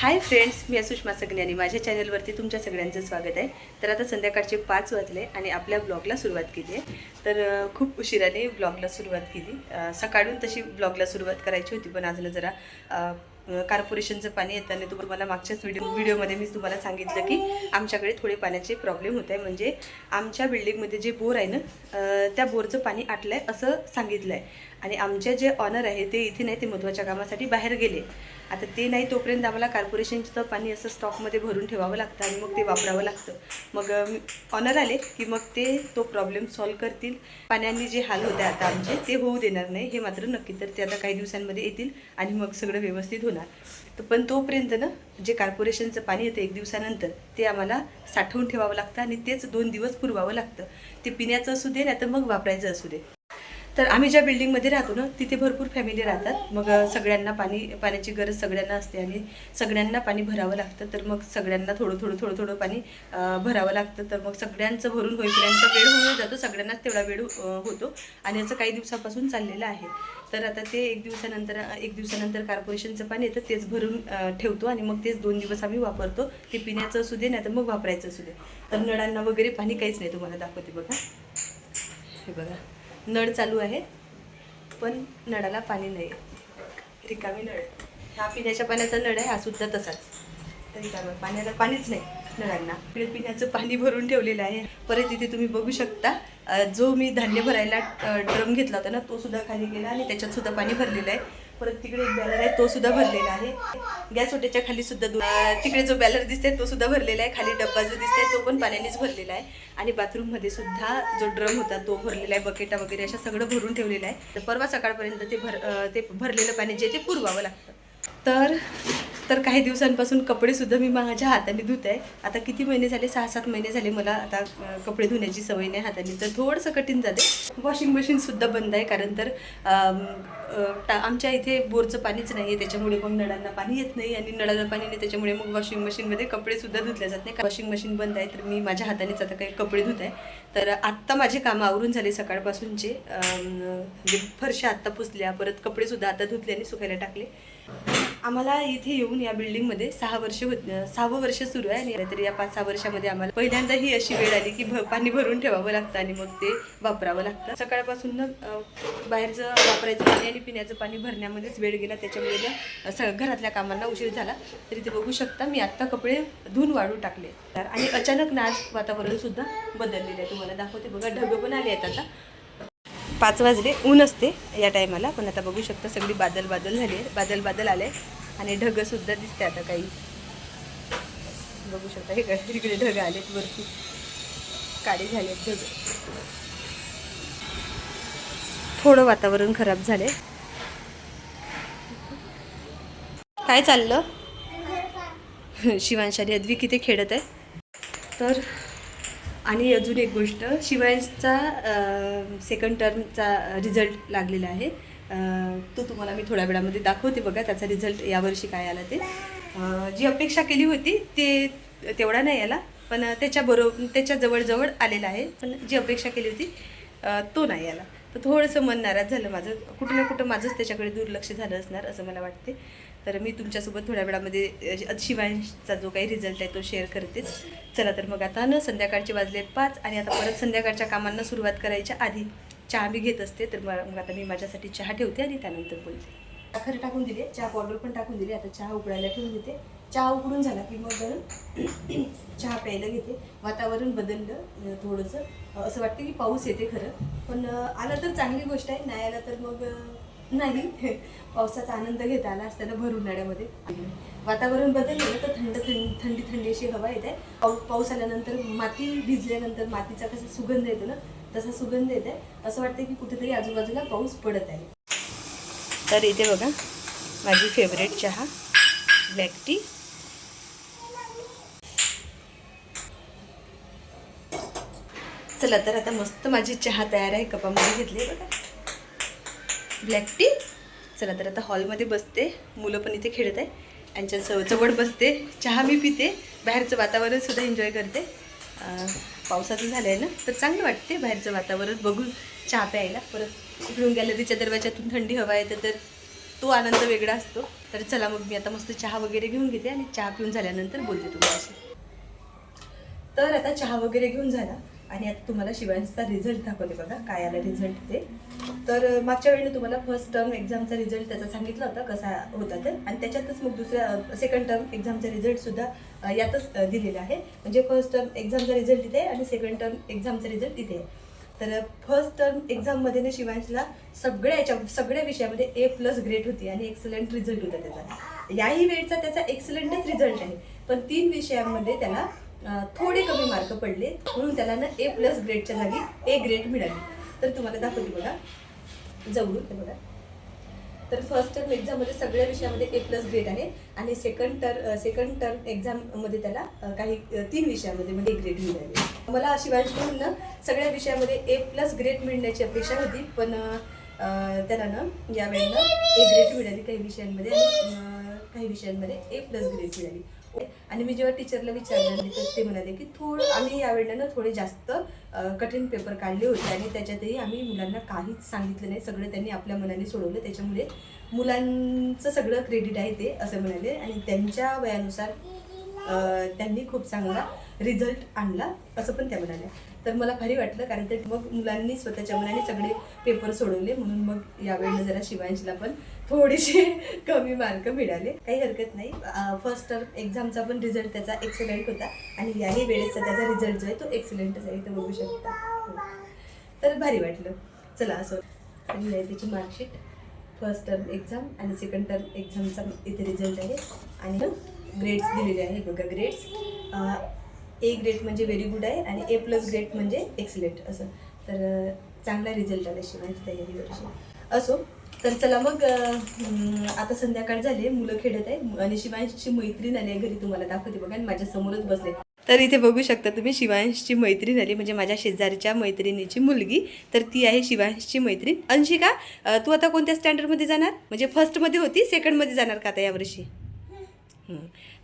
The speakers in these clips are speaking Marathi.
हाय फ्रेंड्स मी सुषमा सगने आणि माझ्या चॅनलवरती तुमच्या सगळ्यांचं स्वागत आहे. तर आता संध्याकाळचे पाच वाजले आणि आपल्या ब्लॉगला सुरुवात केली आहे. तर खूप उशिराने ब्लॉगला सुरुवात केली. सकाळून तशी ब्लॉगला सुरुवात करायची होती पण आज जरा कॉर्पोरेशनचं पाणी येताना तुम्हाला मागच्याच व्हिडिओ व्हिडिओमध्ये मी तुम्हाला सांगितलं की आमच्याकडे थोडे पाण्याचे प्रॉब्लेम होत आहे. म्हणजे आमच्या बिल्डिंगमध्ये जे बोर आहे ना त्या बोरचं पाणी आटलं आहे असं सांगितलं आहे आणि आमचे जे ऑनर आहे ते इथे नाही ते महत्त्वाच्या कामासाठी बाहेर गेले. आता ते नाही तोपर्यंत आम्हाला कॉर्पोरेशनचं पाणी असं स्टॉकमध्ये भरून ठेवावं लागतं आणि मग ते वापरावं लागतं. मग ऑनर आले की मग ते तो प्रॉब्लेम सॉल्व करतील. पाण्याने जे हाल होते आता आमचे ते होऊ देणार नाही. हे मात्र नक्की. तर ते आता काही दिवसांमध्ये येतील आणि मग सगळं व्यवस्थित होणार. तर पण तोपर्यंत ना जे कॉर्पोरेशनचं पाणी येतं एक दिवसानंतर ते आम्हाला साठवून ठेवावं लागतं आणि तेच दोन दिवस पुरवावं लागतं. ते पिण्याचं असू दे नाही तर मग वापरायचं असू दे. तर आम्ही ज्या बिल्डिंगमध्ये राहतो ना तिथे भरपूर फॅमिली राहतात. मग सगळ्यांना पाणी पाण्याची गरज सगळ्यांना असते आणि सगळ्यांना पाणी भरावं लागतं. तर मग सगळ्यांना थोडं थोडं थोडं थोडं पाणी भरावं लागतं. तर मग सगळ्यांचं भरून होईपर्यंत वेळ होऊन जातो. सगळ्यांनाच तेवढा वेळ होतो. आणि याचं काही दिवसापासून चाललेलं आहे. तर आता ते एक दिवसानंतर एक दिवसानंतर कॉर्पोरेशनचं पाणी येतं. तेच भरून ठेवतो आणि मग तेच दोन दिवस आम्ही वापरतो. ते पिण्याचं असू दे नाही तर मग वापरायचं असू दे. तर नळांना वगैरे पाणी काहीच नाही तुम्हाला दाखवते बघा. हे बघा. नळ चालू आहे पण नळाला पाणी नाही. आहे रिकामी नळ. ह्या हा पिण्याच्या पाण्याचा नळ आहे हा सुद्धा तसाच. रिकामा पाण्याला पाणीच नाही नळांना. इकडे पिण्याचं पाणी भरून ठेवलेलं आहे. परत इथे तुम्ही बघू शकता जो मी धान्य भरायला ड्रम घेतला होता ना तो सुद्धा खाली गेला आणि त्याच्यात सुद्धा पाणी भरलेलं आहे. परत तिकडे एक बॅलर आहे तो सुद्धा भरलेला आहे. गॅस ओट्याच्या खाली सुद्धा तिकडे जो बॅलर दिसतोय तो सुद्धा भरलेला आहे. खाली डब्बा जो दिसतोय तो पण पाण्यानेच भरलेला आहे. आणि बाथरूममध्ये सुद्धा जो ड्रम होता तो भरलेला आहे बकेटा वगैरे अशा सगळं भरून ठेवलेलं आहे. तर परवा सकाळपर्यंत ते भर ते भरलेलं पाणी जे ते पुरवावं लागतं. तर तर काही दिवसांपासून कपडेसुद्धा मी माझ्या हाताने धुत. आहे आता किती महिने झाले? सहा सात महिने झाले मला आता कपडे धुण्याची सवय नाही हाताने. तर थोडंसं कठीण जाते. वॉशिंग मशीनसुद्धा बंद आहे. कारण तर टा आमच्या इथे बोरचं पाणीच नाही आहे त्याच्यामुळे मग नळांना पाणी येत नाही आणि नळाला पाणी नाही. त्याच्यामुळे मग वॉशिंग मशीनमध्ये कपडेसुद्धा धुतले जात नाही. वॉशिंग मशीन बंद आहे. तर मी माझ्या हातानेच आता काही कपडे धुत. आहे तर आत्ता माझे कामं आवरून झाले सकाळपासूनचे. म्हणजे फरशा आत्ता पुसल्या. परत कपडेसुद्धा आता धुतले आणि सुकायला टाकले. आम्हाला इथे येऊन या बिल्डिंगमध्ये सहा वर्ष सहावं वर्ष सुरू आहे आणि तर या पाच सहा वर्षामध्ये आम्हाला पहिल्यांदा ही अशी वेळ आली की भ- पाणी भरून ठेवावं लागतं आणि मग ते वापरावं लागतं. सकाळपासून ना बाहेरचं वापरायचं पाणी आणि पिण्याचं पाणी भरण्यामध्येच वेळ गेला. त्याच्यामुळे ना स घरातल्या कामांना उशीर झाला. तरी इथे बघू शकता मी आत्ता कपडे धुवून वाळू टाकले तर आणि अचानक नाच वातावरणसुद्धा वातावरण सुद्धा बदललेलं आहे. तुम्हाला दाखवते बघा ढग पण आले आहेत आता. पाच वाजले ऊन असते या टायमाला पण आता बघू शकता सगळी बादल बादल झाली आहे बादल बादल आले आणि ढगंसुद्धा दिसते आता काही. बघू शकता हे तिकडे ढग आलेत वरती. काळे झाले ढग. थोडं वातावरण खराब झाले काय चाललं? शिवांशाली अद्वी किती खेळत आहे तर आणि अजून एक गोष्ट शिवायचा सेकंड टर्मचा रिझल्ट लागलेला आहे. तो तुम्हाला मी थोड्या वेळामध्ये दाखवते बघा त्याचा रिझल्ट यावर्षी काय आला ते. जी अपेक्षा केली होती ते तेवढा नाही आला पण त्याच्याबरोबर त्याच्याजवळजवळ त्याच्या जवळजवळ आलेला आहे. पण जी अपेक्षा केली होती तो नाही आला. तर थोडंसं मन नाराज झालं माझं. कुठं ना कुठं माझंच त्याच्याकडे दुर्लक्ष झालं असणार असं मला वाटते. तर मी तुमच्यासोबत थोड्या वेळामध्ये अ, शिवांशचा जो काही रिझल्ट आहे तो शेअर करतेच. चला तर मग आता ना संध्याकाळचे वाजले पाच आणि आता परत संध्याकाळच्या कामांना सुरुवात करायच्या आधी चहा मी घेत असते. तर मग आता मी माझ्यासाठी चहा ठेवते आणि त्यानंतर बोलते. साखर टाकून दिली चहा पावडर पण टाकून दिली. आता चहा उकळायला ठेवून देते. चहा उकडून झाला की मग चहा प्यायला घेते. वातावरण बदललं थोडंसं. असं वाटतं की पाऊस येते खरं. पण आलं आला तर चांगली गोष्ट आहे. नाही आला तर मग नाही. पावसाचा आनंद घेता आला असताना भर उन्हाळ्यामध्ये. वातावरण बदललं ना तर थंड थंड थंडी थंडी अशी हवा येते. पाऊ पाऊस आल्यानंतर माती भिजल्यानंतर मातीचा कसा सुगंध येतो ना तसा सुगंध येते. असं वाटतं की कुठेतरी आजूबाजूला पाऊस पडत आहे. तर इथे बघा माझी फेवरेट चहा ब्लॅक टी चला तर आता मस्त माझी चहा तयार आहे कपामध्ये घेतली बघा. ब्लॅक टी चला तर आता हॉलमध्ये बसते. मुलं पण इथे खेळत आहे. यांच्या जवळ बसते. चहा मी पिते. बाहेरचं वातावरणसुद्धा एन्जॉय करते. पावसाचं झालं आहे ना? तर चांगलं वाटते बाहेरचं वातावरण बघून चहा प्यायला. परत इकडून गॅलरीच्या दरवाजातून थंडी हवा येते तर तो आनंद वेगळा असतो. तर चला मग मी आता मस्त चहा वगैरे घेऊन घेते आणि चहा पिऊन झाल्यानंतर बोलते तुम्हाला. तर आता चहा वगैरे घेऊन झाला. आणि आता तुम्हाला शिवांशचा रिझल्ट दाखवले बघा काय आला रिझल्ट ते. तर मागच्या वेळेला तुम्हाला फर्स्ट टर्म एक्झामचा रिझल्ट त्याचा सांगितला होता कसा होता तर आणि त्याच्यातच मग दुसऱ्या सेकंड टर्म एक्झामचा रिझल्टसुद्धा यातच दिलेला आहे. म्हणजे फर्स्ट टर्म एक्झामचा रिझल्ट इथे आहे आणि सेकंड टर्म एक्झामचा रिझल्ट इथे आहे. तर फर्स्ट टर्म एक्झाममध्ये ना शिवांशला सगळ्या याच्या सगळ्या विषयामध्ये ए प्लस ग्रेड होती आणि एक्सलंट रिझल्ट होता त्याचा. याही वेळचा त्याचा एक्सलंटच रिझल्ट आहे. पण तीन विषयांमध्ये त्याला थोडे कमी मार्क पडले म्हणून त्याला ना ए प्लस ग्रेडच्या जागी ए ग्रेड मिळाली. तर तुम्हाला दाखवते बघा. जवळून ते बघा. तर फर्स्ट टर्म एक्झाममध्ये सगळ्या विषयामध्ये ए प्लस ग्रेड आहे आणि सेकंड टर सेकंड टर्म एक्झाममध्ये त्याला काही तीन विषयामध्ये म्हणजे ग्रेड मिळाले. मला शिवांशकडून ना सगळ्या विषयामध्ये ए प्लस ग्रेड मिळण्याची अपेक्षा होती पण त्याला ना यावेळेला ए ग्रेड मिळाली काही विषयांमध्ये आणि काही विषयांमध्ये ए प्लस ग्रेड मिळाली. आणि मी जेव्हा टीचरला विचारलं तर ते म्हणाले की थोडं आम्ही यावेळेला ना थोडे जास्त कठीण पेपर काढले होते आणि त्याच्यातही आम्ही मुलांना काहीच सांगितलं नाही. सगळं त्यांनी आपल्या मनाने सोडवलं. त्याच्यामुळे मुलांचं सगळं क्रेडिट आहे ते असं म्हणाले. आणि त्यांच्या वयानुसार त्यांनी खूप चांगला रिझल्ट आणला असं पण त्या म्हणाल्या. तर मला भारी वाटलं कारण ते मग मुलांनी स्वतःच्या मनाने सगळे पेपर सोडवले म्हणून मग यावेळेला जरा शिवांशीला पण थोडेसे कमी मार्क मिळाले. काही हरकत नाही. फर्स्ट टर्म एक्झामचा पण रिझल्ट त्याचा एक्सलेंट होता आणि याही वेळेसचा त्याचा रिझल्ट जो आहे तो एक्सलेंटच आहे इथं बघू शकता. तर भारी वाटलं. चला असं आणि आहे त्याची मार्कशीट फर्स्ट टर्म एक्झाम आणि सेकंड टर्म एक्झामचा इथे रिझल्ट आहे. आणि ग्रेड्स दिलेले आहे बघा ग्रेड्स ए ग्रेड म्हणजे व्हेरी गुड आहे आणि ए प्लस ग्रेड म्हणजे एक्सलेंट असं. तर चांगला रिझल्ट आला शिवांची तयारी वर्षी असो तर चला मग आता संध्याकाळ झाली मुलं खेळत आहे आणि शिवांशची मैत्रीण आली आहे घरी तुम्हाला दाखवते बघा आणि माझ्या समोरच बसले. तर इथे बघू शकता तुम्ही शिवांशची मैत्रीण आली म्हणजे माझ्या शेजारच्या मैत्रिणीची मुलगी. तर ती आहे शिवांशची मैत्रीण. अंशिका तू आता कोणत्या स्टँडर्डमध्ये जाणार? म्हणजे फर्स्टमध्ये होती सेकंडमध्ये जाणार का आता यावर्षी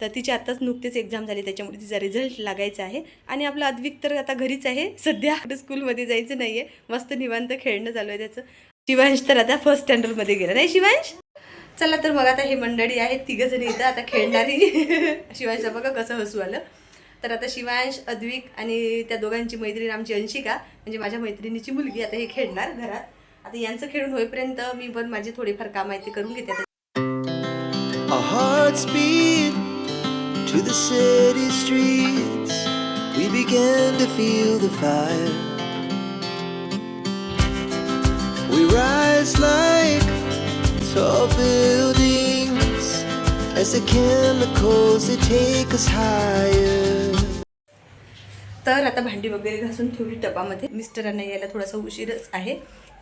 तर तिची आत्ताच नुकतीच एक्झाम झाली त्याच्यामुळे तिचा रिझल्ट लागायचा आहे. आणि आपला अद्विक तर आता घरीच आहे. सध्या स्कूलमध्ये जायचं नाही आहे मस्त निवांत खेळणं चालू आहे त्याचं. शिवांश तर आता फर्स्ट स्टँडर्डमध्ये गेला. नाही शिवांश? चला तर मग आता हे मंडळी आहेत तिघं जण इथं आता खेळणारी. शिवांशला बघा कसं हसू आलं. तर आता शिवांश अद्विक आणि त्या दोघांची मैत्रीण आमची अंशिका म्हणजे माझ्या मैत्रिणीची मुलगी आता हे खेळणार घरात. आता यांचं खेळून होईपर्यंत मी पण माझे थोडेफार काम आहे ते करून घेते. Hearts beat to the city streets. We began to feel the fire. We rise like tall buildings as the chemicals they take us higher. तर आता भांडी वगैरे घासून ठेवली टपामध्ये मिस्टरांना यायला थोडासा उशीरच आहे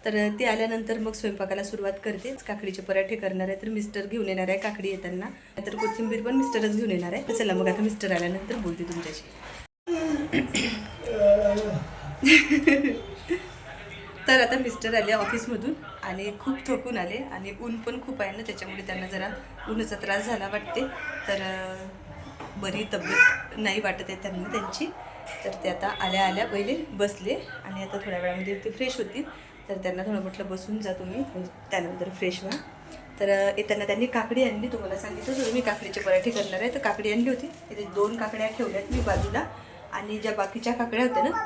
तर ते आल्यानंतर मग स्वयंपाकाला सुरुवात करतेच. काकडीचे पराठे करणार आहे तर मिस्टर घेऊन येणार आहे काकडी येताना. तर कोथिंबीर पण मिस्टरच घेऊन येणार आहे. चला मग आता मिस्टर आल्यानंतर बोलते तुमच्याशी. तर आता मिस्टर आले ऑफिसमधून आणि खूप थकून आले आणि ऊन पण खूप आहे ना त्याच्यामुळे त्यांना जरा ऊनचा त्रास झाला वाटते. तर बरी तब्येत नाही वाटत आहे त्यांना त्यांची. तर ते आता आल्या आल्या पहिले बसले आणि आता थोड्या वेळामध्ये ते फ्रेश होतील. तर त्यांना थोडं म्हटलं बसून जा तुम्ही त्यानंतर फ्रेश व्हा. तर येताना त्यांनी काकडी आणली तुम्हाला सांगितलं तर मी काकडीचे पराठे करणार आहे. तर काकडी आणली होती. इथे दोन काकड्या ठेवल्यात मी बाजूला. आणि ज्या बाकीच्या काकड्या होत्या ना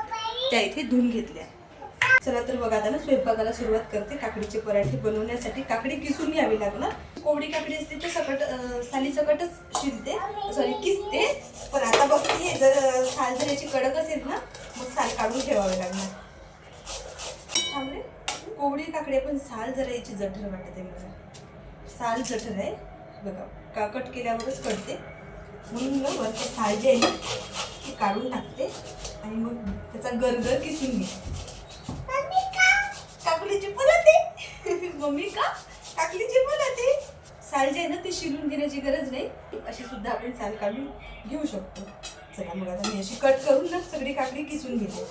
त्या इथे धुवून घेतल्या. चला तर बघा आता ना स्वयंपाकाला सुरुवात करते. काकडीचे पराठे बनवण्यासाठी काकडी किसून घ्यावी लागणार. कोवडी काकडी असते तर सकट साली सकटच शिजते. सॉरी किसते. पण आता बघते जर साल जर याची कडक असेल ना मग साल काढून ठेवावी लागणार. काकडी पण साल जरा याची जठर वाटते मला. साल जठर आहे. बघा का कट केल्यावरच कळते म्हणून मग वरचं साल जे आहे ते काढून टाकते आणि मग त्याचा गरगर किसून घे काकडीची बोलते मम्मी का? काकडीची बोलते साल जे आहे ना ते शिरून घेण्याची गरज नाही. अशी सुद्धा आपण साल काढून घेऊ शकतो. चला मग आता मी अशी कट करून ना सगळी काकडी किसून घेते.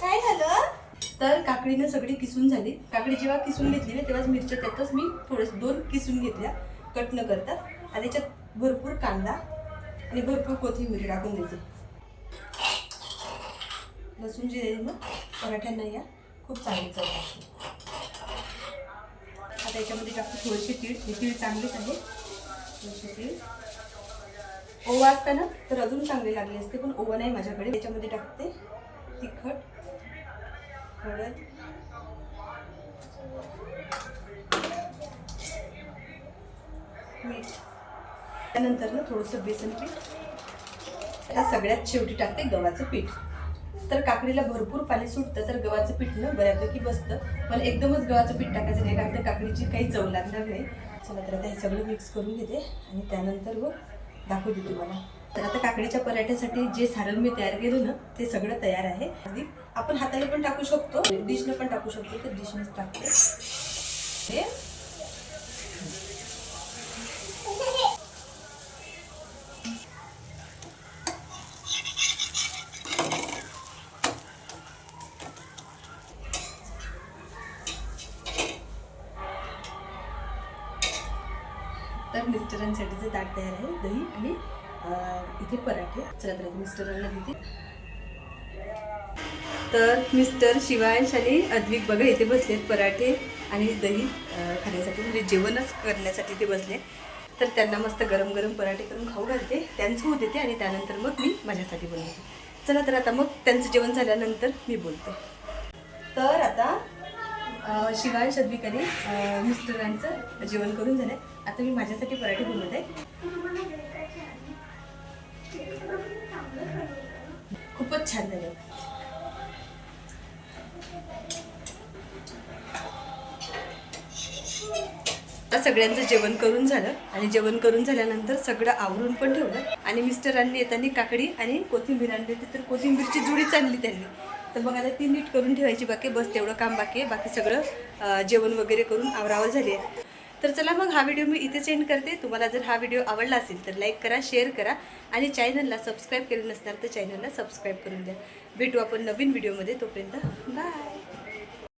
काय झालं? तर काकडीनं सगळी किसून झाली. काकडी जेव्हा किसून घेतली ना तेव्हाच मिरच्या त्यातच मी थोडंसं दोन किसून घेतल्या. कट न करता. आणि त्याच्यात भरपूर कांदा आणि भरपूर कोथिंबीर टाकून द्यायची. लसूण जिरे मग पराठ्यांना या. खूप चांगली चव लागते. आता याच्यामध्ये टाकतो थोडेसे तीळ. हे तीळ चांगलेच आहे. थोडेसे तीळ. ओवा असताना तर अजून चांगले लागले असते पण ओवा नाही माझ्याकडे. त्याच्यामध्ये टाकते तिखट. हळद मीठ. त्यानंतर ना थोडंसं बेसन पीठ. आता सगळ्यात शेवटी टाकते गव्हाचं पीठ. तर काकडीला भरपूर पाणी सुटतं तर गव्हाचं पीठ ना बऱ्यापैकी बसतं. पण एकदमच गव्हाचं पीठ टाकायचं नाही कारण तर काकडीची काही चव लागणार नाही. चला तर आता हे सगळं मिक्स करून घेते आणि त्यानंतर मग दाखवते तुम्हाला. तर आता काकडीच्या पराठ्यासाठी जे सारण मी तयार केलं ना ते सगळं तयार आहे. अगदी आपण हाताने पण टाकू शकतो डिशनं पण टाकू शकतो तर डिशनेच टाकते. हे. तर मिस्टरांसाठीचं ताट तयार आहे दही आणि इथे पराठे. चला तर मिस्टरांना देते तर मिस्टर शिवांश आणि अद्विक बघा इथे बसलेत पराठे आणि दही खाण्यासाठी. म्हणजे जेवणच करण्यासाठी ते बसले तर त्यांना मस्त गरम गरम पराठे करून खाऊ घालते. त्यांचं होऊ देते आणि त्यानंतर मग मी माझ्यासाठी बनवते. चला तर आता मग त्यांचं जेवण झाल्यानंतर मी बोलते. तर आता अं, शिवांश मिस्टरांचं जेवण करून झालं आता मी माझ्यासाठी पराठे बनवत. आहे खूपच छान झालं. आता सगळ्यांचं जेवण करून झालं आणि जेवण करून झाल्यानंतर सगळं आवरून पण ठेवलं. आणि मिस्टरांनी येताना काकडी आणि कोथिंबीर आणली होती तर कोथिंबीरची जुडीच आणली त्यांनी. तर मग आता ती नीट करून ठेवायची बाकी बस तेवढं काम बाकी आहे. बाकी सगळं जेवण वगैरे करून आवरावं झाली आहे. तर चला मग हा व्हिडिओ मी इथे सेंड करते. तुम्हाला जर हा व्हिडिओ आवडला असेल तर लाईक करा शेअर करा आणि चॅनलला सबस्क्राईब केलं नसणार तर चॅनलला सबस्क्राईब करून द्या. भेटू आपण नवीन व्हिडिओमध्ये तोपर्यंत बाय